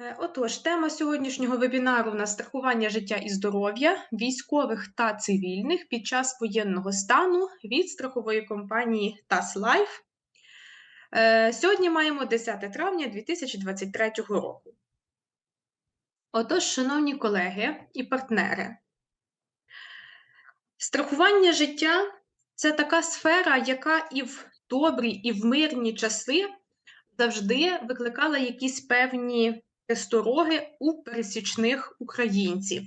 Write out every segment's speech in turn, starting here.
Е, Отож, тема сьогоднішнього вебінару у нас страхування життя і здоров'я військових та цивільних під час воєнного стану від страхової компанії Life. Е, Сьогодні маємо 10 травня 2023 року. Отож, шановні колеги і партнери, страхування життя це така сфера, яка і в добрі, і в мирні часи завжди викликала якісь певні перестороги у пересічних українців.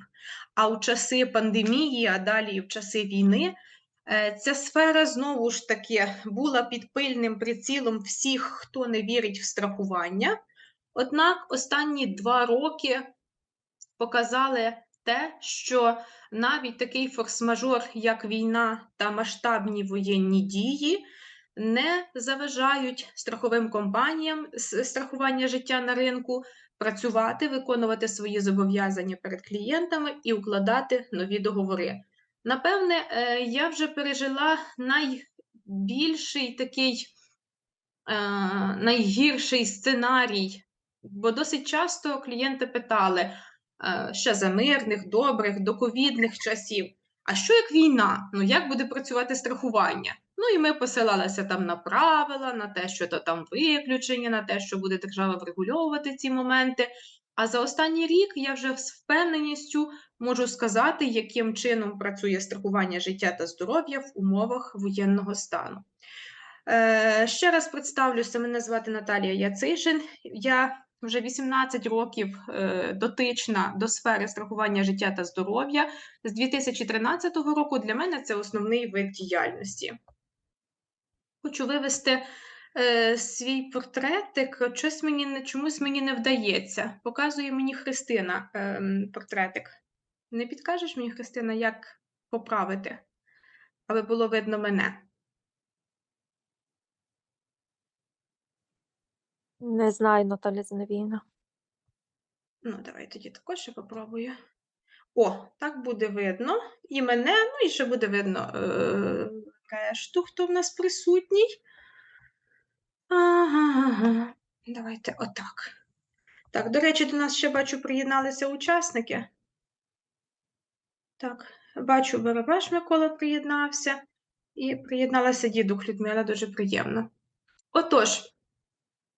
А у часи пандемії, а далі і в часи війни, е, ця сфера знову ж таки була під пильним прицілом всіх, хто не вірить в страхування. Однак останні два роки показали те, що навіть такий форс-мажор, як війна та масштабні воєнні дії, не заважають страховим компаніям страхування життя на ринку працювати, виконувати свої зобов'язання перед клієнтами і укладати нові договори. Напевне, е, я вже пережила найбільший такий е, найгірший сценарій, бо досить часто клієнти питали е, ще за мирних, добрих, доковідних часів. А що як війна? Ну як буде працювати страхування? Ну і ми посилалися там на правила, на те, що то там виключення, на те, що буде держава врегульовувати ці моменти. А за останній рік я вже з впевненістю можу сказати, яким чином працює страхування життя та здоров'я в умовах воєнного стану. Е, Ще раз представлюся, мене звати Наталія Яцишин. Я вже 18 років е, дотична до сфери страхування життя та здоров'я. З 2013 року для мене це основний вид діяльності. Хочу вивести е, свій портретик. Щось мені не чомусь мені не вдається. Показує мені Христина е, портретик. Не підкажеш мені, Христина, як поправити, аби було видно мене? Не знаю, Наталя Зиновійна. Ну, давай тоді також ще попробую. О, так буде видно. І мене, ну і ще буде видно е, решту, хто в нас присутній. Ага, давайте отак. Так, до речі, до нас ще бачу, приєдналися учасники. Так, бачу, Барабаш Микола приєднався. І приєдналася дідух Людмила, дуже приємно. Отож,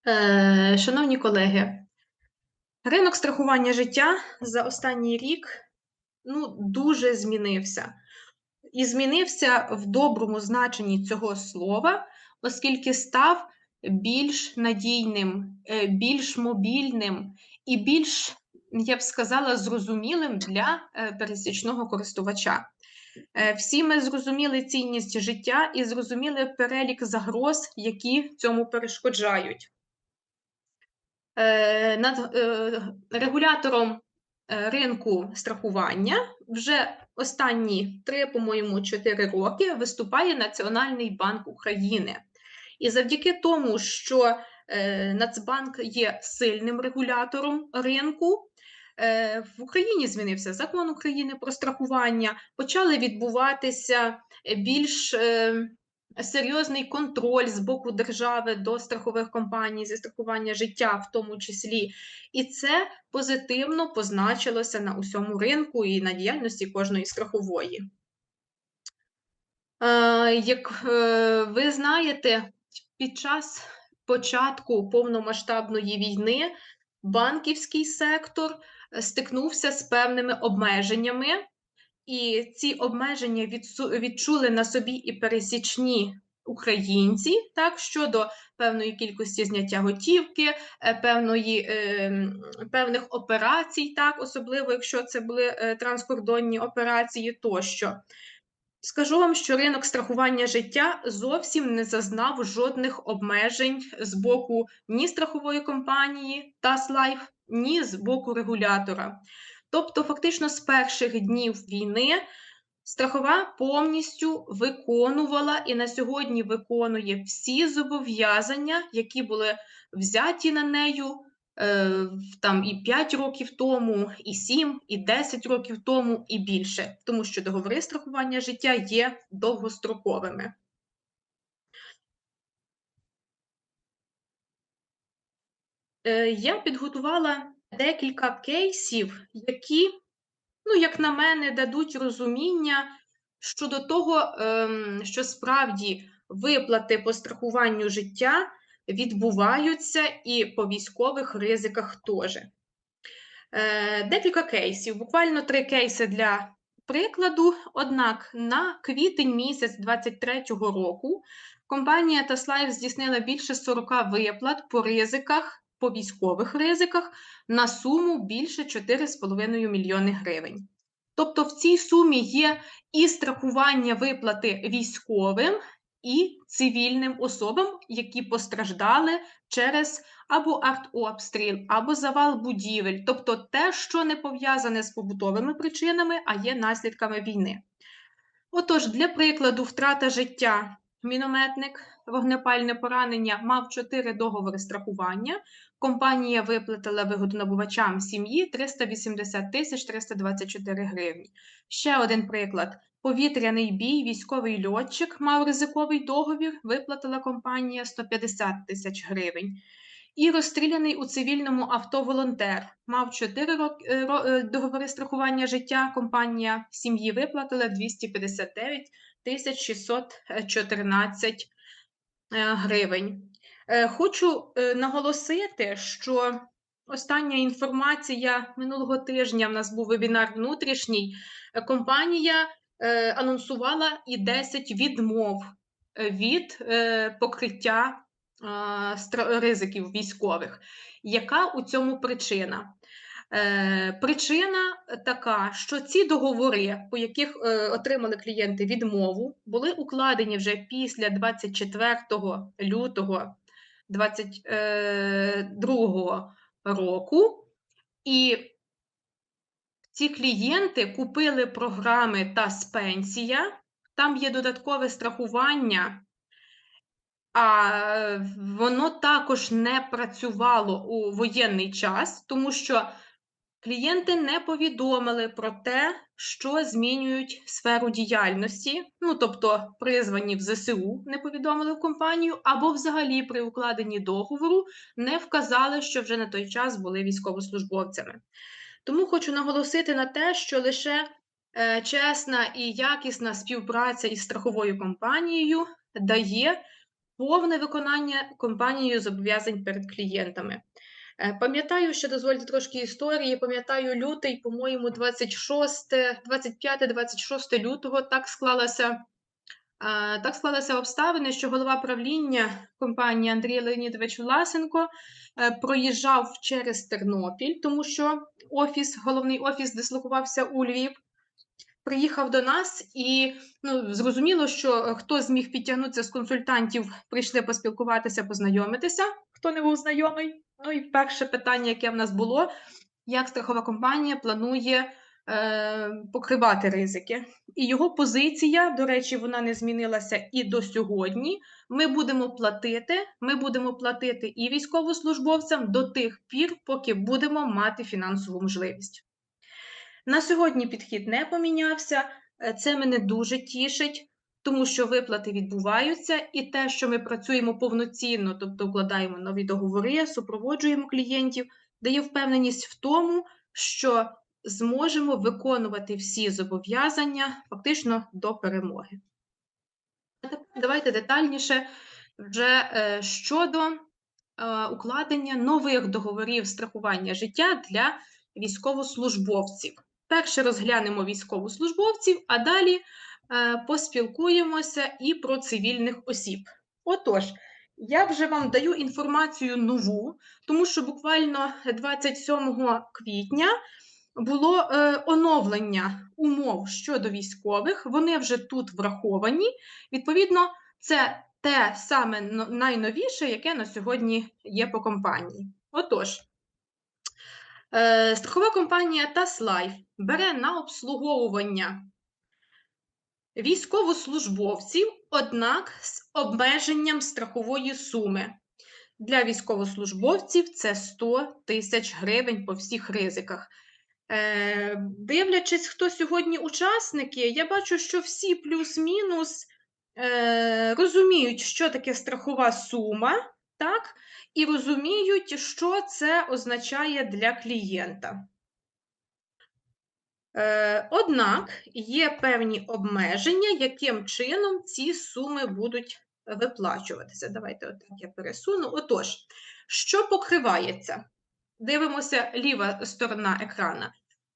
е, шановні колеги, ринок страхування життя за останній рік ну, дуже змінився. І змінився в доброму значенні цього слова, оскільки став більш надійним, е, більш мобільним і більш, я б сказала, зрозумілим для е, пересічного користувача. Е, Всі ми зрозуміли цінність життя і зрозуміли перелік загроз, які цьому перешкоджають. Над регулятором ринку страхування вже останні три, по-моєму, чотири роки виступає Національний банк України. І завдяки тому, що е, Нацбанк є сильним регулятором ринку, е, в Україні змінився закон України про страхування, почали відбуватися більш е, серйозний контроль з боку держави до страхових компаній зі страхування життя, в тому числі, і це позитивно позначилося на усьому ринку і на діяльності кожної страхової. Е, Як е, ви знаєте, під час початку повномасштабної війни банківський сектор стикнувся з певними обмеженнями, і ці обмеження відчули на собі і пересічні українці, так, щодо певної кількості зняття готівки, е, певної, е, певних операцій, так, особливо якщо це були е, транскордонні операції тощо. Скажу вам, що ринок страхування життя зовсім не зазнав жодних обмежень з боку ні страхової компанії TAS Life, ні з боку регулятора. Тобто, фактично, з перших днів війни страхова повністю виконувала і на сьогодні виконує всі зобов'язання, які були взяті на нею е, там і 5 років тому, і 7, і 10 років тому, і більше, тому що договори страхування життя є довгостроковими. Е, Я підготувала декілька кейсів, які, ну, як на мене, дадуть розуміння щодо того, ем, що справді виплати по страхуванню життя відбуваються і по військових ризиках теж. Е, Декілька кейсів, буквально три кейси для прикладу. Однак на квітень місяць 2023 року компанія Таслайф здійснила більше 40 виплат по ризиках, по військових ризиках на суму більше 4,5 мільйони гривень. Тобто в цій сумі є і страхування виплати військовим, і цивільним особам, які постраждали через або артобстріл, або завал будівель, тобто те, що не пов'язане з побутовими причинами, а є наслідками війни. Отож, для прикладу, втрата життя. Мінометник, вогнепальне поранення мав 4 договори страхування. Компанія виплатила вигодонабувачам сім'ї 380 тисяч 324 гривні. Ще один приклад. Повітряний бій, військовий льотчик мав ризиковий договір, виплатила компанія 150 тисяч гривень. І розстріляний у цивільному авто волонтер мав 4 рок- е, е, договори страхування життя. Компанія сім'ї виплатила 259 тисяч 614 е, гривень. Е, Хочу е, наголосити, що остання інформація минулого тижня в нас був вебінар внутрішній. Е, Компанія анонсувала і 10 відмов від покриття ризиків військових. Яка у цьому причина? Причина така, що ці договори, по яких отримали клієнти відмову, були укладені вже після 24 лютого 2022 року, і ці клієнти купили програми та спенсія, там є додаткове страхування, а е, воно також не працювало у воєнний час, тому що клієнти не повідомили про те, що змінюють сферу діяльності, ну тобто призвані в ЗСУ не повідомили в компанію, або взагалі при укладенні договору не вказали, що вже на той час були військовослужбовцями. Тому хочу наголосити на те, що лише е, чесна і якісна співпраця із страховою компанією дає повне виконання компанією зобов'язань перед клієнтами. Е, Пам'ятаю, ще дозвольте трошки історії. Пам'ятаю лютий, по-моєму, 26, 25-26 лютого так склалося. е, Так склалися обставини, що голова правління компанії Андрій Леонідович Власенко е, проїжджав через Тернопіль, тому що офіс, головний офіс дислокувався у Львів. Приїхав до нас, і ну, зрозуміло, що хто зміг підтягнутися з консультантів, прийшли поспілкуватися, познайомитися, хто не був знайомий. Ну і перше питання, яке в нас було: як страхова компанія планує е, покривати ризики? І його позиція, до речі, вона не змінилася і до сьогодні. Ми будемо платити, ми будемо платити і військовослужбовцям до тих пір, поки будемо мати фінансову можливість. На сьогодні підхід не помінявся. е, Це мене дуже тішить, тому що виплати відбуваються, і те, що ми працюємо повноцінно, тобто укладаємо нові договори, супроводжуємо клієнтів, дає впевненість в тому, що зможемо виконувати всі зобов'язання фактично до перемоги. А тепер давайте детальніше вже е, щодо е, укладення нових договорів страхування життя для військовослужбовців. Перше розглянемо військовослужбовців, а далі поспілкуємося і про цивільних осіб. Отож, я вже вам даю інформацію нову, тому що буквально 27 квітня було е, оновлення умов щодо військових. Вони вже тут враховані. Відповідно, це те саме найновіше, яке на сьогодні є по компанії. Отож, е, страхова компанія Таслайф бере на обслуговування військовослужбовців, однак з обмеженням страхової суми. Для військовослужбовців це 100 тисяч гривень по всіх ризиках. Е, дивлячись, хто сьогодні учасники, я бачу, що всі плюс-мінус е, розуміють, що таке страхова сума, так, і розуміють, що це означає для клієнта. Е, Однак є певні обмеження, яким чином ці суми будуть виплачуватися. Давайте отак я пересуну. Отож, що покривається? Дивимося ліва сторона екрана.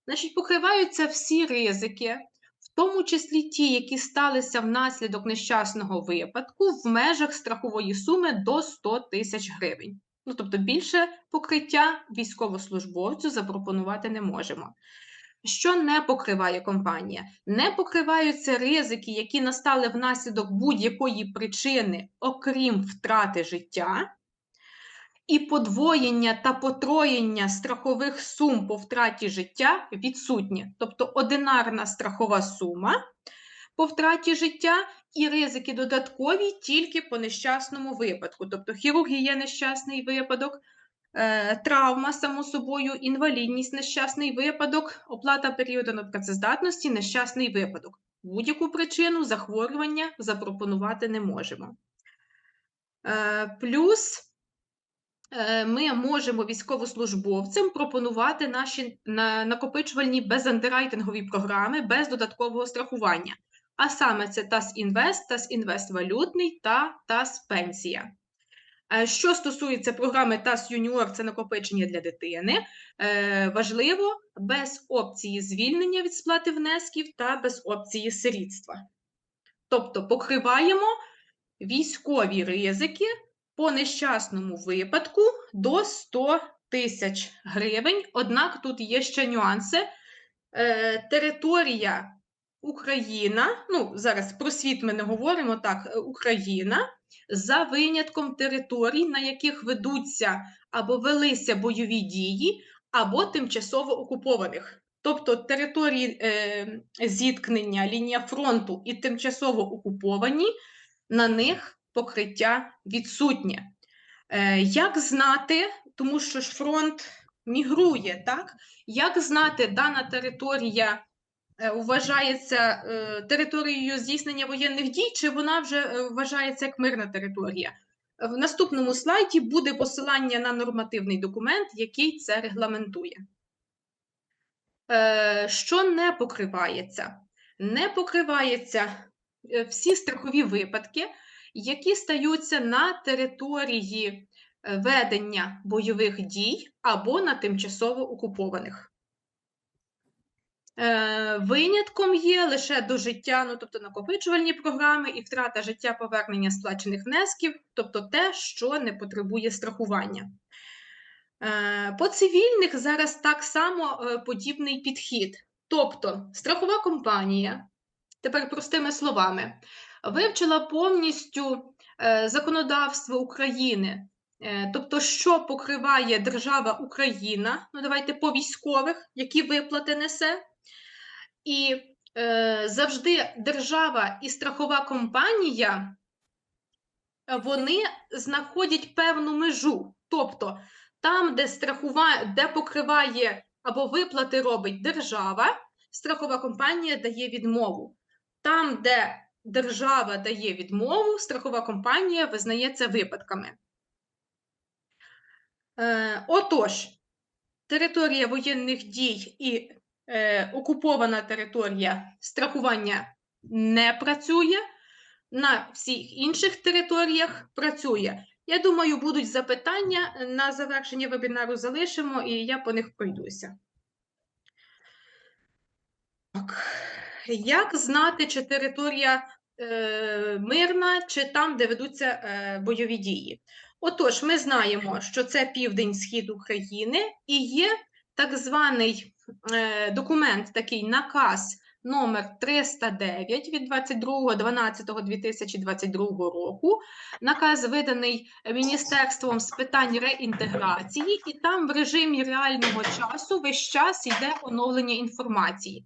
Значить, покриваються всі ризики, в тому числі ті, які сталися внаслідок нещасного випадку в межах страхової суми до 100 тисяч гривень. Ну, тобто більше покриття військовослужбовцю запропонувати не можемо. Що не покриває компанія? Не покриваються ризики, які настали внаслідок будь-якої причини, окрім втрати життя, і подвоєння та потроєння страхових сум по втраті життя відсутні. Тобто одинарна страхова сума по втраті життя і ризики додаткові тільки по нещасному випадку. Тобто хірургія нещасний випадок, травма, само собою, інвалідність, нещасний випадок, оплата періоду непрацездатності, нещасний випадок. Будь-яку причину захворювання запропонувати не можемо. Е, Плюс е, ми можемо військовослужбовцям пропонувати наші накопичувальні безандерайтингові програми без додаткового страхування. А саме це ТАС Інвест, ТАС Інвест Валютний та ТАС Пенсія. Е, Що стосується програми ТАС Юніор, це накопичення для дитини. Е, Важливо без опції звільнення від сплати внесків та без опції сирітства. Тобто покриваємо військові ризики по нещасному випадку до 100 тисяч гривень. Однак тут є ще нюанси. Е, Територія Україна, ну зараз про світ ми не говоримо, так, Україна, за винятком територій, на яких ведуться або велися бойові дії, або тимчасово окупованих. Тобто території е, зіткнення, лінія фронту і тимчасово окуповані, на них покриття відсутнє. Е, як знати, тому що ж фронт мігрує, так? Як знати, дана територія вважається е, територією здійснення воєнних дій, чи вона вже е, вважається як мирна територія? В наступному слайді буде посилання на нормативний документ, який це регламентує. Е, Що не покривається? Не покривається е, всі страхові випадки, які стаються на території е, ведення бойових дій або на тимчасово окупованих. Е, Винятком є лише до життя, ну тобто накопичувальні програми і втрата життя повернення сплачених внесків, тобто те, що не потребує страхування. Е, По цивільних зараз так само е, подібний підхід. Тобто страхова компанія, тепер простими словами, вивчила повністю законодавство України, тобто, що покриває держава Україна, ну давайте по військових, які виплати несе. І е, завжди держава і страхова компанія вони знаходять певну межу. Тобто, там, де страхува... де покриває або виплати робить держава, страхова компанія дає відмову. Там, де держава дає відмову, страхова компанія визнає це випадками. Е, отож, територія воєнних дій і е, окупована територія страхування не працює, на всіх інших територіях працює. Я думаю, будуть запитання на завершення вебінару залишимо, і я по них пройдуся. Так. Як знати, чи територія е, мирна, чи там, де ведуться е, бойові дії? Отож, ми знаємо, що це південь-схід України, і є так званий документ, такий наказ номер 309 від 22.12.2022 року. Наказ виданий Міністерством з питань реінтеграції, і там в режимі реального часу весь час йде оновлення інформації.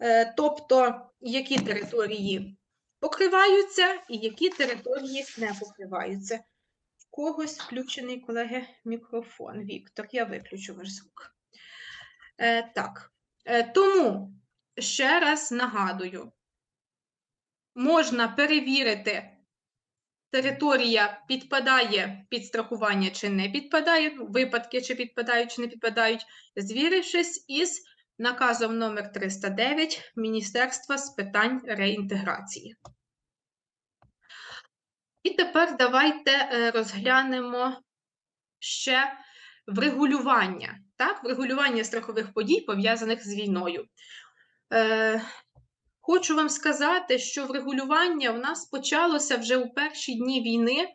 Е, Тобто, які території покриваються і які території не покриваються. В когось включений, колеги, мікрофон. Віктор, я виключу ваш звук. Е, так, е, тому ще раз нагадую, можна перевірити територія підпадає під страхування чи не підпадає, випадки чи підпадають, чи не підпадають, звірившись із наказом номер 309 Міністерства з питань реінтеграції. І тепер давайте е, розглянемо ще врегулювання, так, врегулювання страхових подій, пов'язаних з війною. Е, Хочу вам сказати, що врегулювання в нас почалося вже у перші дні війни,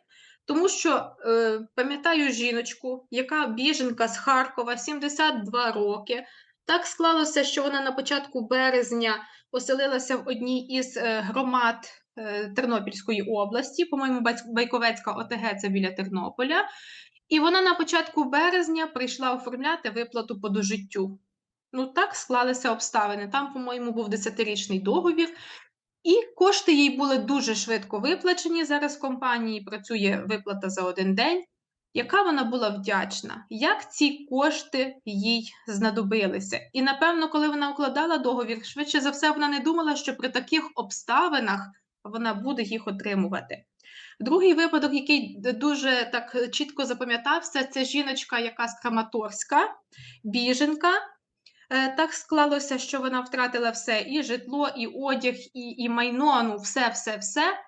тому що е, пам'ятаю жіночку, яка біженка з Харкова, 72 роки. Так склалося, що вона на початку березня поселилася в одній із е, громад е, Тернопільської області, по-моєму, Байковецька ОТГ це біля Тернополя. І вона на початку березня прийшла оформляти виплату по дожиттю. Ну, так склалися обставини. Там, по-моєму, був 10-річний договір, і кошти їй були дуже швидко виплачені. Зараз в компанії працює виплата за один день. Яка вона була вдячна, як ці кошти їй знадобилися? І напевно, коли вона укладала договір, швидше за все, вона не думала, що при таких обставинах вона буде їх отримувати. Другий випадок, який дуже так чітко запам'ятався, це жіночка, яка з Краматорська, біженка. Е, Так склалося, що вона втратила все: і житло, і одяг, і, і майно, ну все, все, все.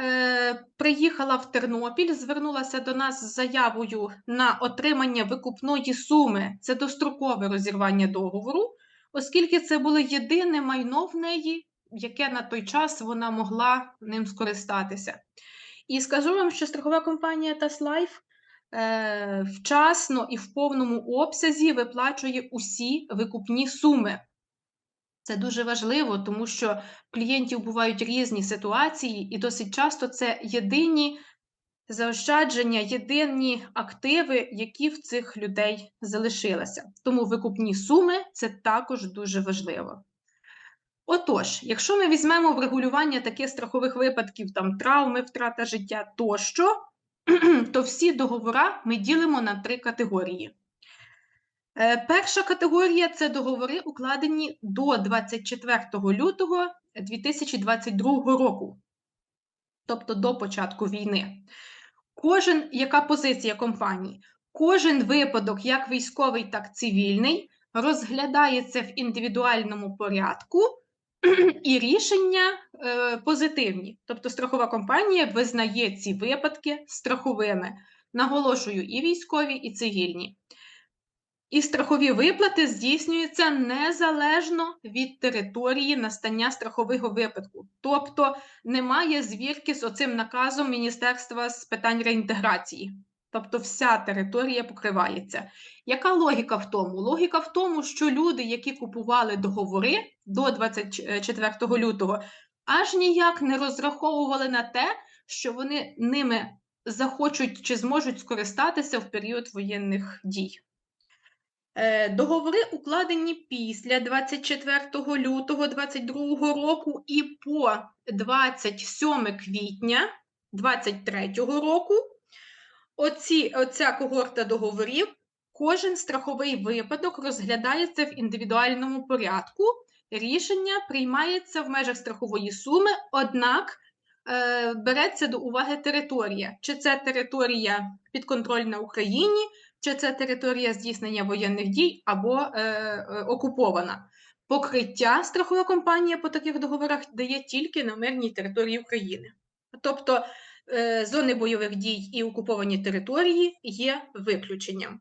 Е, Приїхала в Тернопіль, звернулася до нас з заявою на отримання викупної суми. Це дострокове розірвання договору, оскільки це було єдине майно в неї, яке на той час вона могла ним скористатися. І скажу вам, що страхова компанія Таслайф е, вчасно і в повному обсязі виплачує усі викупні суми. Це дуже важливо, тому що клієнтів бувають різні ситуації, і досить часто це єдині заощадження, єдині активи, які в цих людей залишилися. Тому викупні суми це також дуже важливо. Отож, якщо ми візьмемо врегулювання таких страхових випадків, там травми, втрата життя тощо, то всі договори ми ділимо на три категорії. Е, Перша категорія це договори, укладені до 24 лютого 2022 року, тобто до початку війни. Кожен, яка позиція компанії? Кожен випадок, як військовий, так цивільний, розглядається в індивідуальному порядку, і рішення е, позитивні. Тобто страхова компанія визнає ці випадки страховими. Наголошую, і військові, і цивільні. І страхові виплати здійснюються незалежно від території настання страхового випадку. Тобто немає звірки з оцим наказом Міністерства з питань реінтеграції. Тобто вся територія покривається. Яка логіка в тому? Логіка в тому, що люди, які купували договори до 24 лютого, аж ніяк не розраховували на те, що вони ними захочуть чи зможуть скористатися в період воєнних дій. Е, Договори укладені після 24 лютого 2022 року і по 27 квітня 2023 року. Оці, оця когорта договорів, кожен страховий випадок розглядається в індивідуальному порядку. Рішення приймається в межах страхової суми, однак е, береться до уваги територія. Чи це територія підконтрольна Україні, чи це територія здійснення воєнних дій або е, е, окупована. Покриття страхова компанія по таких договорах дає тільки на мирній території України. Тобто е, зони бойових дій і окуповані території є виключенням.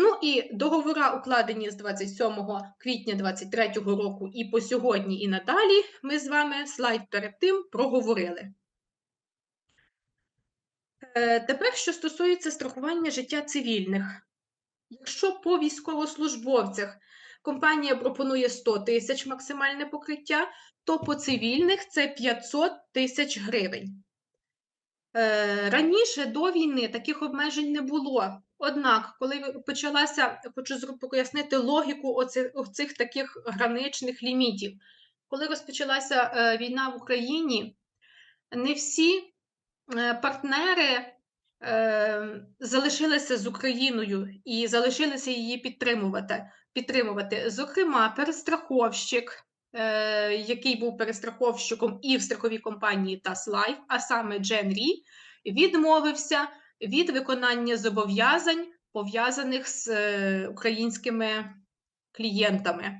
Ну і договори, укладені з 27 квітня 2023 року і по сьогодні, і надалі, ми з вами слайд перед тим проговорили. Е, Тепер, що стосується страхування життя цивільних. Якщо по військовослужбовцях компанія пропонує 100 тисяч максимальне покриття, то по цивільних це 500 тисяч гривень. Е, Раніше до війни таких обмежень не було. Однак, коли почалася, хочу пояснити логіку оцих, оцих таких граничних лімітів. Коли розпочалася е, війна в Україні, не всі е, партнери залишилися з Україною і залишилися її підтримувати. підтримувати. Зокрема, перестраховщик, який був перестраховщиком і в страховій компанії TAS Life, а саме Gen Re, відмовився від виконання зобов'язань, пов'язаних з е, українськими клієнтами.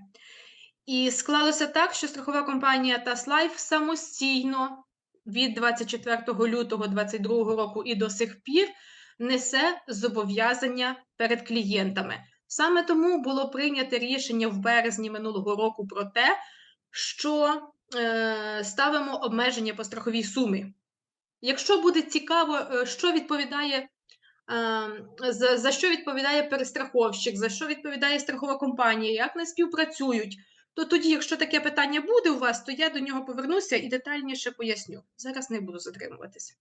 І склалося так, що страхова компанія Таслайф самостійно від 24 лютого 2022 року і до сих пір несе зобов'язання перед клієнтами. Саме тому було прийнято рішення в березні минулого року про те, що е, ставимо обмеження по страховій сумі. Якщо буде цікаво, е, що відповідає, е, за, за що відповідає перестраховщик, за що відповідає страхова компанія, як вони співпрацюють, то тоді, якщо таке питання буде у вас, то я до нього повернуся і детальніше поясню. Зараз не буду затримуватися.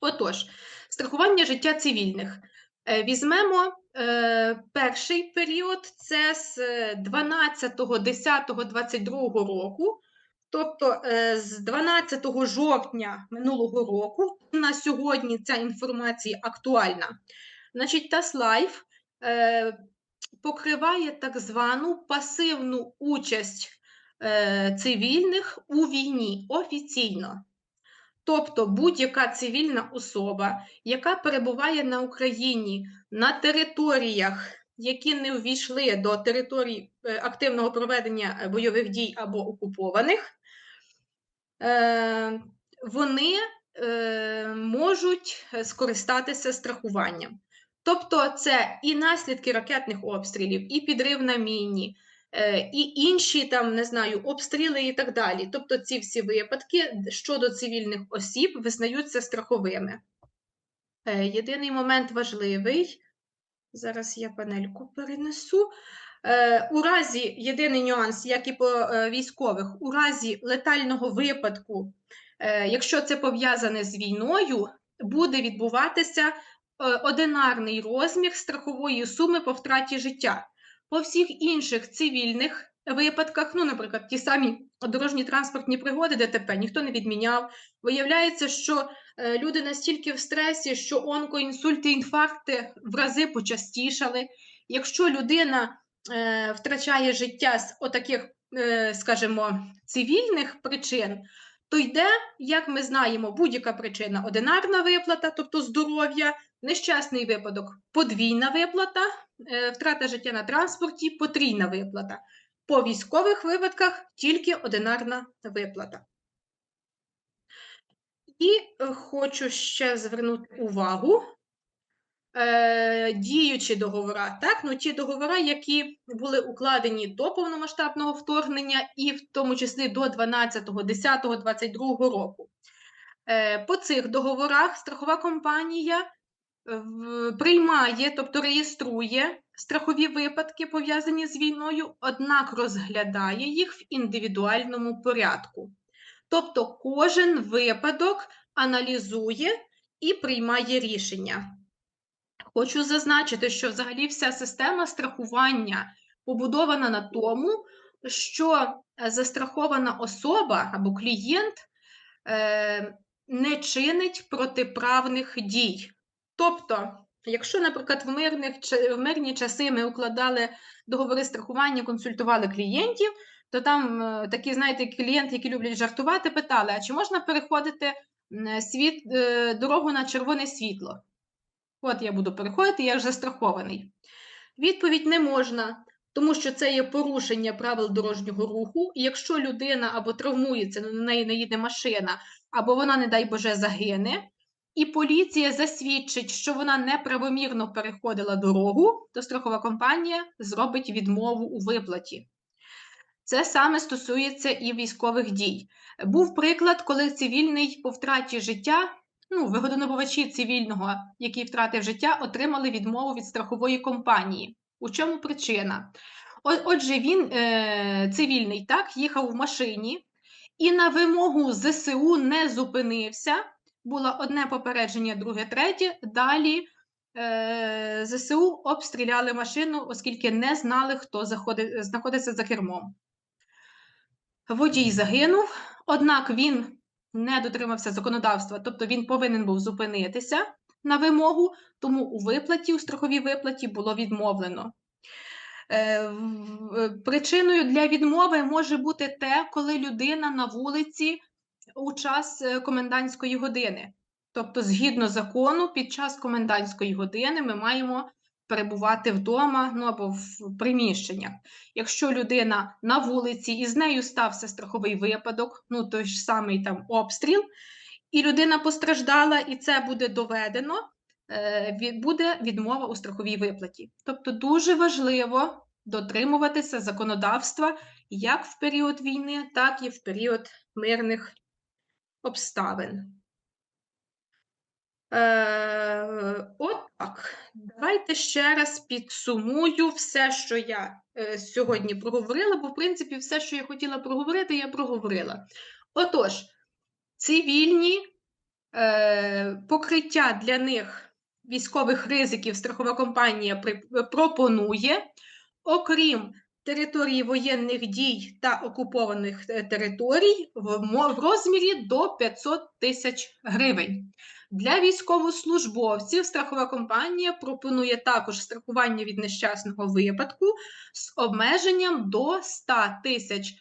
Отож, страхування життя цивільних. Е, Візьмемо е, перший період, це з 12.10.22 року, тобто е, з 12 жовтня минулого року на сьогодні ця інформація актуальна. Значить, Таслайф е, покриває так звану пасивну участь е, цивільних у війні офіційно. Тобто будь-яка цивільна особа, яка перебуває на Україні на територіях, які не увійшли до територій е, активного проведення е, бойових дій або окупованих, е, вони можуть скористатися страхуванням. Тобто, це і наслідки ракетних обстрілів, і підрив на міні, і інші там, не знаю, обстріли і так далі. Тобто, ці всі випадки щодо цивільних осіб визнаються страховими. Е, Єдиний момент важливий. Зараз я панельку перенесу. Е, У разі єдиний нюанс, як і по е, військових, у разі летального випадку, е, якщо це пов'язане з війною, буде відбуватися е, одинарний розмір страхової суми по втраті життя. По всіх інших цивільних випадках, ну, наприклад, ті самі дорожні транспортні пригоди, ДТП, ніхто не відміняв. Виявляється, що е, люди настільки в стресі, що онкоінсульти, інфаркти в рази почастішали. Якщо людина е, втрачає життя з отаких, е, скажімо, цивільних причин, то йде, як ми знаємо, будь-яка причина одинарна виплата, тобто здоров'я, нещасний випадок подвійна виплата, втрата життя на транспорті, потрійна виплата. По військових випадках тільки одинарна виплата. І е, хочу ще звернути увагу. Е, діючі договори, так, ну ті договори, які були укладені до повномасштабного вторгнення, і в тому числі до 12.10.22 року. Е, по цих договорах страхова компанія е, приймає, тобто реєструє страхові випадки, пов'язані з війною, однак розглядає їх в індивідуальному порядку. Тобто кожен випадок аналізує і приймає рішення. Хочу зазначити, що взагалі вся система страхування побудована на тому, що е, застрахована особа або клієнт е, не чинить протиправних дій. Тобто, якщо, наприклад, в, мирних, в мирні часи ми укладали договори страхування, консультували клієнтів, то там е, такі, знаєте, клієнти, які люблять жартувати, питали: а чи можна переходити світ, е, дорогу на червоне світло? От я буду переходити, я вже застрахований. Відповідь не можна, тому що це є порушення правил дорожнього руху. І якщо людина або травмується, на неї не їде машина, або вона, не дай Боже, загине, і поліція засвідчить, що вона неправомірно переходила дорогу, то страхова компанія зробить відмову у виплаті. Це саме стосується і військових дій. Був приклад, коли цивільний по втраті життя, ну, вигодонабувачі цивільного, який втратив життя, отримали відмову від страхової компанії. У чому причина? Отже, він е, цивільний так, їхав в машині і на вимогу ЗСУ не зупинився. Було одне попередження, друге, третє. Далі е, ЗСУ обстріляли машину, оскільки не знали, хто заходи- знаходиться за кермом. Водій загинув, однак він не дотримався законодавства, тобто він повинен був зупинитися на вимогу, тому у виплаті, у страховій виплаті було відмовлено. Е, Причиною для відмови може бути те, коли людина на вулиці у час е, комендантської години. Тобто, згідно закону, під час комендантської години ми маємо перебувати вдома ну, або в приміщеннях. Якщо людина на вулиці і з нею стався страховий випадок, ну той ж самий там обстріл, і людина постраждала, і це буде доведено, е, буде відмова у страховій виплаті. Тобто дуже важливо дотримуватися законодавства як в період війни, так і в період мирних обставин. Е, от. Давайте ще раз підсумую все, що я е, сьогодні проговорила, бо, в принципі, все, що я хотіла проговорити, я проговорила. Отож, цивільні е, покриття для них військових ризиків страхова компанія пропонує, окрім території воєнних дій та окупованих е, територій, в, розмірі до 500 тисяч гривень. Для військовослужбовців страхова компанія пропонує також страхування від нещасного випадку з обмеженням до 100 тисяч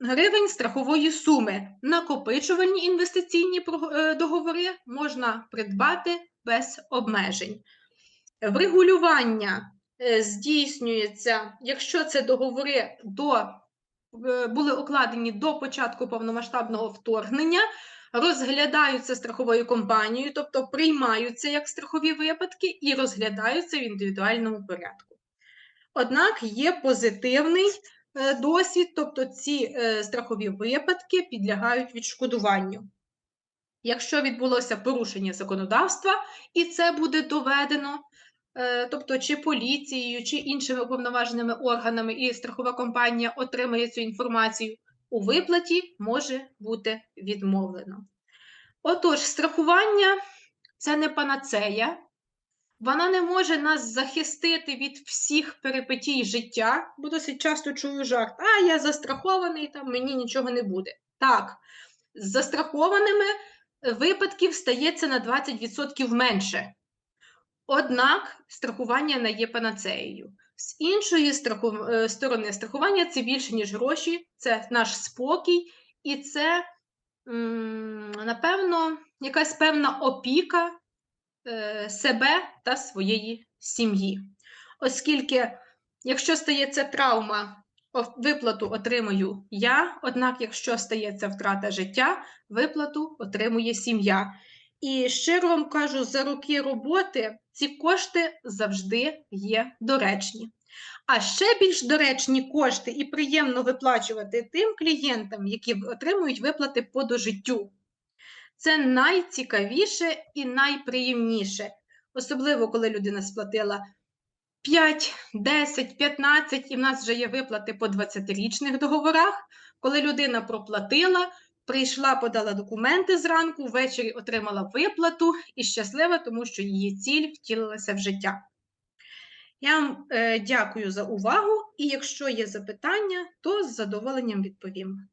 гривень страхової суми. Накопичувальні інвестиційні е, договори можна придбати без обмежень. Врегулювання здійснюється, якщо це договори до, е, були укладені до початку повномасштабного вторгнення, розглядаються страховою компанією, тобто приймаються як страхові випадки і розглядаються в індивідуальному порядку. Однак є позитивний е, досвід, тобто ці е, страхові випадки підлягають відшкодуванню. Якщо відбулося порушення законодавства, і це буде доведено, е, тобто чи поліцією, чи іншими уповноваженими органами, і страхова компанія отримає цю інформацію, у виплаті може бути відмовлено. Отож, страхування це не панацея, вона не може нас захистити від всіх перипетій життя, бо досить часто чую жарт, а я застрахований, там мені нічого не буде. Так, з застрахованими е, випадків стається на 20% менше. Однак страхування не є панацеєю. З іншої страху... е, сторони, страхування це більше, ніж гроші, це наш спокій, і це, напевно, якась певна опіка е, себе та своєї сім'ї. Оскільки, якщо стається травма, виплату отримую я, однак, якщо стається втрата життя, виплату отримує сім'я. І щиро вам кажу, за роки роботи ці кошти завжди є доречні. А ще більш доречні кошти і приємно виплачувати тим клієнтам, які отримують виплати по дожиттю. Це найцікавіше і найприємніше, особливо коли людина сплатила 5, 10, 15, і в нас вже є виплати по 20-річних договорах. Коли людина проплатила, прийшла, подала документи зранку, ввечері отримала виплату і щаслива, тому що її ціль втілилася в життя. Я вам е, дякую за увагу, і якщо є запитання, то з задоволенням відповім.